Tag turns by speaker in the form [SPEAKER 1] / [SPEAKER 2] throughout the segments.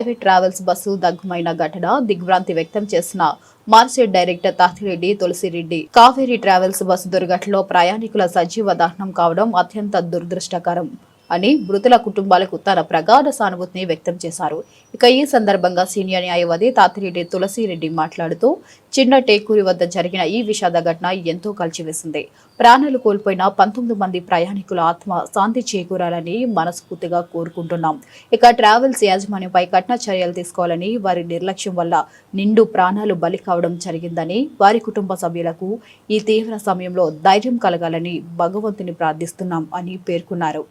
[SPEAKER 1] Private travels bus దగ్గుమైన ఘటన దిగ్భ్రాంతి వ్యక్తం చేసిన market director Tatireddy Tulasireddy. Kaveri travels bus దుర్ఘటనలో ప్రయాణికుల సజీవ దహనం కావడం అత్యంత దురదృష్టకరం. అని మృతుల కుటుంబాలకు తన ప్రగాఢ సానుభూతిని వ్యక్తం చేశారు. ఇక ఈ సందర్భంగా సీనియర్ న్యాయవాది తాతిరెడ్డి తులసిరెడ్డి మాట్లాడుతూ చిన్న టేకూరి వద్ద జరిగిన ఈ విషాద ఘటన ఎంతో కలిచివేసింది. ప్రాణాలు కోల్పోయిన పంతొమ్మిది మంది ప్రయాణికుల ఆత్మ శాంతి చేకూరాలని మనస్ఫూర్తిగా కోరుకుంటున్నాం. ఇక ట్రావెల్స్ యాజమాన్యంపై కఠిన చర్యలు తీసుకోవాలని వారి నిర్లక్ష్యం వల్ల నిండు ప్రాణాలు బలి కావడం జరిగిందని వారి కుటుంబ సభ్యులకు ఈ తీవ్ర సమయంలో ధైర్యం కలగాలని భగవంతుని ప్రార్థిస్తున్నాం అని పేర్కొన్నారు.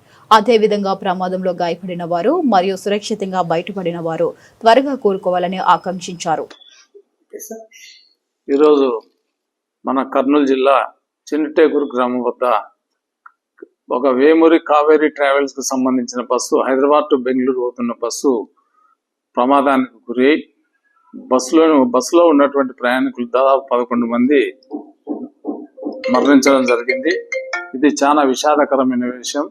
[SPEAKER 1] అదేవిధంగా ప్రమాదంలో గాయపడిన వారు మరియు సురక్షితంగా బయటపడిన వారు త్వరగా కోలుకోవాలని ఆకాంక్షించారు.
[SPEAKER 2] ఈరోజు మన కర్నూలు జిల్లా చిన్నటేకూరు గ్రామం వద్ద ఒక వేమూరి కావేరీ ట్రావెల్స్కు సంబంధించిన బస్సు హైదరాబాద్ టు బెంగళూరు పోతున్న బస్సు ప్రమాదానికి గురి బస్సులో బస్సులో ఉన్నటువంటి ప్రయాణికులు దాదాపు పదకొండు మంది మరణించడం జరిగింది. ఇది చాలా విషాదకరమైన విషయం.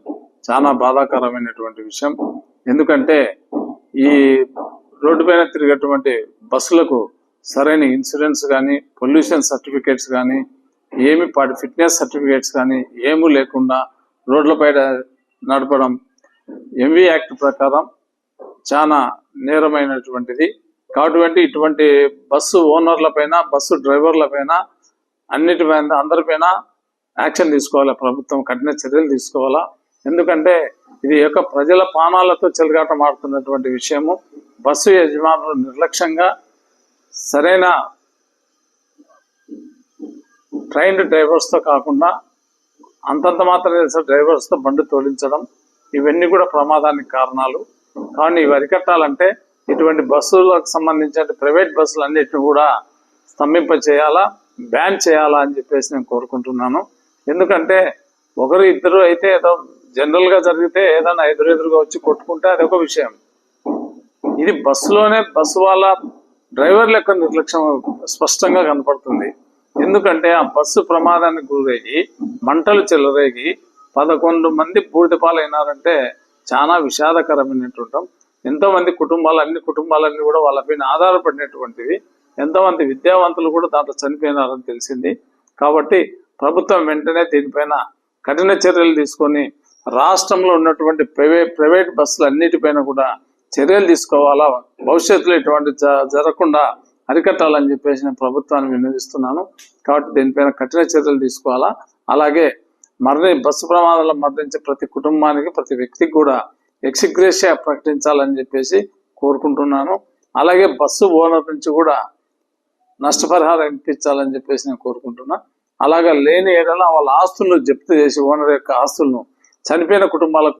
[SPEAKER 2] చాలా బాధాకరమైనటువంటి విషయం. ఎందుకంటే ఈ రోడ్డు పైన తిరిగేటువంటి బస్సులకు సరైన ఇన్సూరెన్స్ కానీ పొల్యూషన్ సర్టిఫికేట్స్ కానీ ఏమి పాటి ఫిట్నెస్ సర్టిఫికేట్స్ కానీ ఏమీ లేకుండా రోడ్లపై నడపడం ఎంవి యాక్ట్ ప్రకారం చాలా నేరమైనటువంటిది. కాబట్టి ఇటువంటి బస్సు ఓనర్లపైన బస్సు డ్రైవర్లపైన అన్నిటిపైన అందరిపైన యాక్షన్ తీసుకోవాలి. ప్రభుత్వం కఠిన చర్యలు తీసుకోవాలా? ఎందుకంటే ఇది యొక్క ప్రజల ప్రాణాలతో చెలగాట మారుతున్నటువంటి విషయము. బస్సు యజమానులు నిర్లక్ష్యంగా సరైన ట్రైన్డ్ డ్రైవర్స్తో కాకుండా అంతంత మాత్రమే తెలిసిన డ్రైవర్స్తో బండి తోలించడం. ఇవన్నీ కూడా ప్రమాదానికి కారణాలు. కానీ ఇవి అరికట్టాలంటే ఇటువంటి బస్సులకు సంబంధించిన ప్రైవేట్ బస్సులు అన్నిటిని కూడా స్తంభింప చేయాలా బ్యాన్ చేయాలా అని చెప్పేసి నేను కోరుకుంటున్నాను. ఎందుకంటే ఒకరు ఇద్దరు అయితే ఏదో జనరల్గా జరిగితే ఏదైనా ఎదురెదురుగా వచ్చి కొట్టుకుంటే అది ఒక విషయం. ఇది బస్సులోనే బస్సు వాళ్ళ డ్రైవర్ల యొక్క నిర్లక్ష్యం స్పష్టంగా కనపడుతుంది. ఎందుకంటే ఆ బస్సు ప్రమాదానికి గురయ్యి మంటలు చెలరేగి పదకొండు మంది పూర్తి పాలైనారంటే చాలా విషాదకరమైనటువంటి ఎంతో మంది కుటుంబాలు అన్ని కుటుంబాలన్నీ కూడా వాళ్ళ పైన ఆధారపడినటువంటివి. ఎంతోమంది విద్యావంతులు కూడా దాంట్లో చనిపోయినారని తెలిసింది. కాబట్టి ప్రభుత్వం వెంటనే దీనిపైన కఠిన చర్యలు తీసుకొని రాష్ట్రంలో ఉన్నటువంటి ప్రైవేట్ ప్రైవేట్ బస్సులు అన్నిటిపైన కూడా చర్యలు తీసుకోవాలా? భవిష్యత్తులో ఇటువంటి జ- జరగకుండా అరికట్టాలని చెప్పేసి నేను ప్రభుత్వాన్ని వినియోగిస్తున్నాను కాబట్టి దీనిపైన కఠిన చర్యలు తీసుకోవాలా? అలాగే మరణి బస్సు ప్రమాదాలు మరణించే ప్రతి కుటుంబానికి ప్రతి వ్యక్తికి కూడా ఎక్సిగ్రేషియా ప్రకటించాలని చెప్పేసి కోరుకుంటున్నాను. అలాగే బస్సు ఓనర్ నుంచి కూడా నష్టపరిహారం ఇప్పించాలని చెప్పేసి నేను కోరుకుంటున్నా. అలాగా లేని ఏడలో వాళ్ళ ఆస్తులను జప్తు చేసి ఓనర్ యొక్క ఆస్తులను చనిపోయిన కుటుంబాలకు